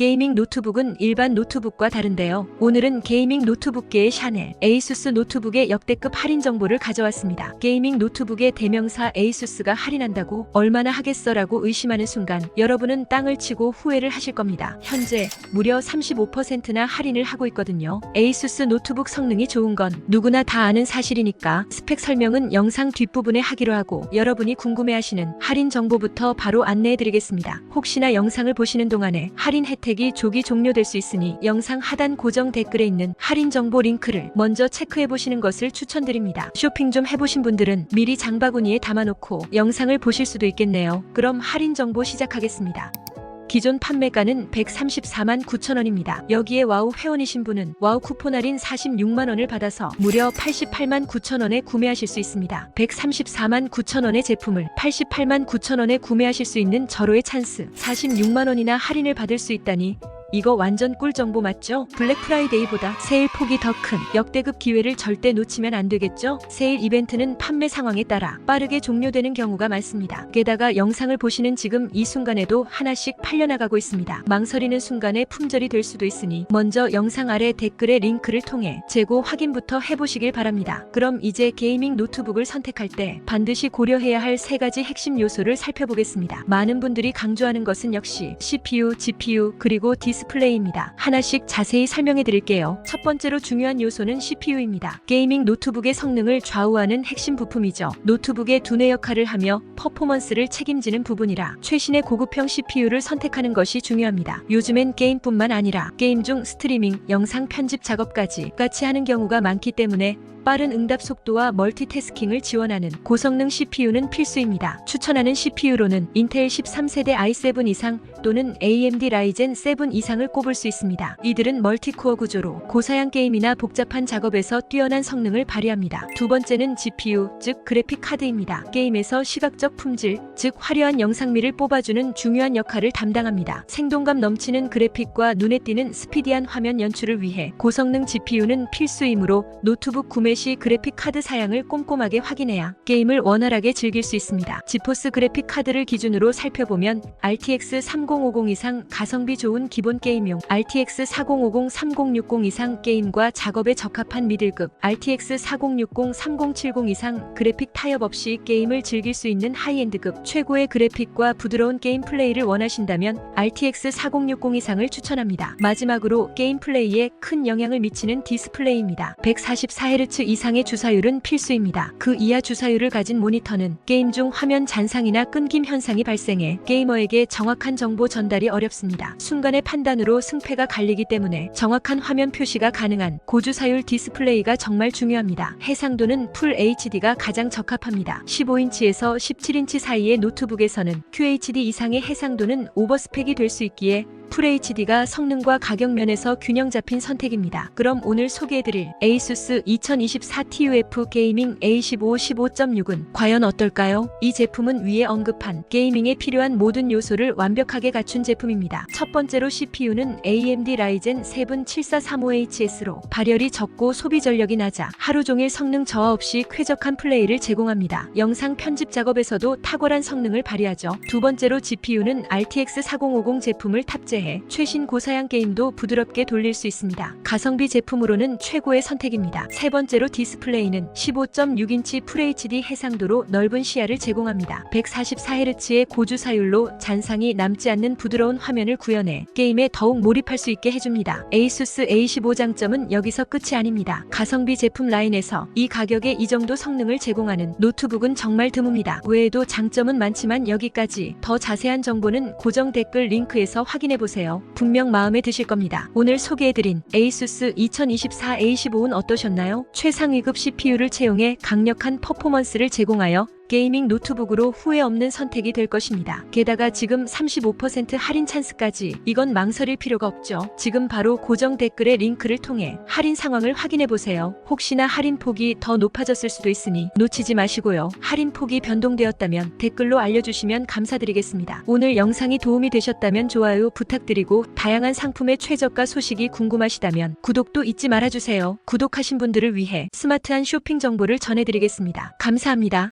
게이밍 노트북은 일반 노트북과 다른데요. 오늘은 게이밍 노트북계의 샤넬, 에이수스 노트북의 역대급 할인 정보를 가져왔습니다. 게이밍 노트북의 대명사 에이수스가 할인한다고 얼마나 하겠어라고 의심하는 순간 여러분은 땅을 치고 후회를 하실 겁니다. 현재 무려 35%나 할인을 하고 있거든요. 에이수스 노트북 성능이 좋은 건 누구나 다 아는 사실이니까 스펙 설명은 영상 뒷부분에 하기로 하고 여러분이 궁금해하시는 할인 정보부터 바로 안내해드리겠습니다. 혹시나 영상을 보시는 동안에 할인 혜택 이 조기 종료될 수 있으니 영상 하단 고정 댓글에 있는 할인 정보 링크를 먼저 체크해 보시는 것을 추천드립니다. 쇼핑 좀 해보신 분들은 미리 장바구니에 담아놓고 영상을 보실 수도 있겠네요. 그럼 할인 정보 시작하겠습니다. 기존 판매가는 134만 9천 원입니다. 여기에 와우 회원이신 분은 와우 쿠폰 할인 46만 원을 받아서 무려 88만 9천 원에 구매하실 수 있습니다. 134만 9천 원의 제품을 88만 9천 원에 구매하실 수 있는 절호의 찬스. 46만 원이나 할인을 받을 수 있다니 이거 완전 꿀 정보 맞죠? 블랙 프라이데이보다 세일 폭이 더 큰 역대급 기회를 절대 놓치면 안 되겠죠? 세일 이벤트는 판매 상황에 따라 빠르게 종료되는 경우가 많습니다. 게다가 영상을 보시는 지금 이 순간에도 하나씩 팔려나가고 있습니다. 망설이는 순간에 품절이 될 수도 있으니 먼저 영상 아래 댓글의 링크를 통해 재고 확인부터 해보시길 바랍니다. 그럼 이제 게이밍 노트북을 선택할 때 반드시 고려해야 할 세 가지 핵심 요소를 살펴보겠습니다. 많은 분들이 강조하는 것은 역시 CPU, GPU, 그리고 디스 플레이입니다. 하나씩 자세히 설명해 드릴게요. 첫 번째로 중요한 요소는 CPU입니다. 게이밍 노트북의 성능을 좌우하는 핵심 부품이죠. 노트북의 두뇌 역할을 하며 퍼포먼스를 책임지는 부분이라 최신의 고급형 CPU를 선택하는 것이 중요합니다. 요즘엔 게임뿐만 아니라 게임 중 스트리밍, 영상 편집 작업까지 같이 하는 경우가 많기 때문에 빠른 응답 속도와 멀티태스킹을 지원하는 고성능 CPU는 필수입니다. 추천하는 CPU로는 인텔 13세대 i7 이상 또는 AMD 라이젠 7 이상을 꼽을 수 있습니다. 이들은 멀티코어 구조로 고사양 게임이나 복잡한 작업에서 뛰어난 성능을 발휘합니다. 두 번째는 GPU, 즉 그래픽 카드입니다. 게임에서 시각적 품질, 즉 화려한 영상미를 뽑아주는 중요한 역할을 담당합니다. 생동감 넘치는 그래픽과 눈에 띄는 스피디한 화면 연출을 위해 고성능 GPU는 필수이므로 노트북 구매 시 그래픽 카드 사양을 꼼꼼하게 확인해야 게임을 원활하게 즐길 수 있습니다. 지포스 그래픽 카드를 기준으로 살펴보면 RTX 3050 이상 가성비 좋은 기본 게임용, RTX 4050 3060 이상 게임과 작업에 적합한 미들급, RTX 4060 3070 이상 그래픽 타협 없이 게임을 즐길 수 있는 하이엔드급, 최고의 그래픽과 부드러운 게임 플레이를 원하신다면 RTX 4060 이상을 추천합니다. 마지막으로 게임 플레이에 큰 영향을 미치는 디스플레이입니다. 144Hz 이상의 주사율은 필수입니다. 그 이하 주사율을 가진 모니터는 게임 중 화면 잔상이나 끊김 현상이 발생해 게이머에게 정확한 정보 전달이 어렵습니다. 순간의 판단으로 승패가 갈리기 때문에 정확한 화면 표시가 가능한 고주사율 디스플레이가 정말 중요합니다. 해상도는 풀 HD가 가장 적합합니다. 15인치에서 17인치 사이의 노트북에서는 QHD 이상의 해상도는 오버스펙이 될 수 있기에 FHD가 성능과 가격 면에서 균형 잡힌 선택입니다. 그럼 오늘 소개해드릴 ASUS 2024 TUF 게이밍 A15 15.6은 과연 어떨까요? 이 제품은 위에 언급한 게이밍에 필요한 모든 요소를 완벽하게 갖춘 제품입니다. 첫 번째로 CPU는 AMD 라이젠 7 7435HS로 발열이 적고 소비 전력이 낮아 하루 종일 성능 저하 없이 쾌적한 플레이를 제공합니다. 영상 편집 작업에서도 탁월한 성능을 발휘하죠. 두 번째로 GPU는 RTX 4050 제품을 탑재 해 최신 고사양 게임도 부드럽게 돌릴 수 있습니다. 가성비 제품으로는 최고의 선택입니다. 세 번째로 디스플레이는 15.6인치 FHD 해상도로 넓은 시야를 제공합니다. 144Hz의 고주사율로 잔상이 남지 않는 부드러운 화면을 구현해 게임에 더욱 몰입할 수 있게 해줍니다. ASUS A15 장점은 여기서 끝이 아닙니다. 가성비 제품 라인에서 이 가격에 이 정도 성능을 제공하는 노트북은 정말 드뭅니다. 외에도 장점은 많지만 여기까지 더 자세한 정보는 고정 댓글 링크에서 확인해보세요. 분명 마음에 드실 겁니다. 오늘 소개해드린 ASUS 2024 A15는 어떠셨나요? 최상위급 CPU를 채용해 강력한 퍼포먼스를 제공하여 게이밍 노트북으로 후회 없는 선택이 될 것입니다. 게다가 지금 35% 할인 찬스까지 이건 망설일 필요가 없죠. 지금 바로 고정 댓글의 링크를 통해 할인 상황을 확인해 보세요. 혹시나 할인 폭이 더 높아졌을 수도 있으니 놓치지 마시고요. 할인 폭이 변동되었다면 댓글로 알려주시면 감사드리겠습니다. 오늘 영상이 도움이 되셨다면 좋아요 부탁드리고 다양한 상품의 최저가 소식이 궁금하시다면 구독도 잊지 말아주세요. 구독하신 분들을 위해 스마트한 쇼핑 정보를 전해드리겠습니다. 감사합니다.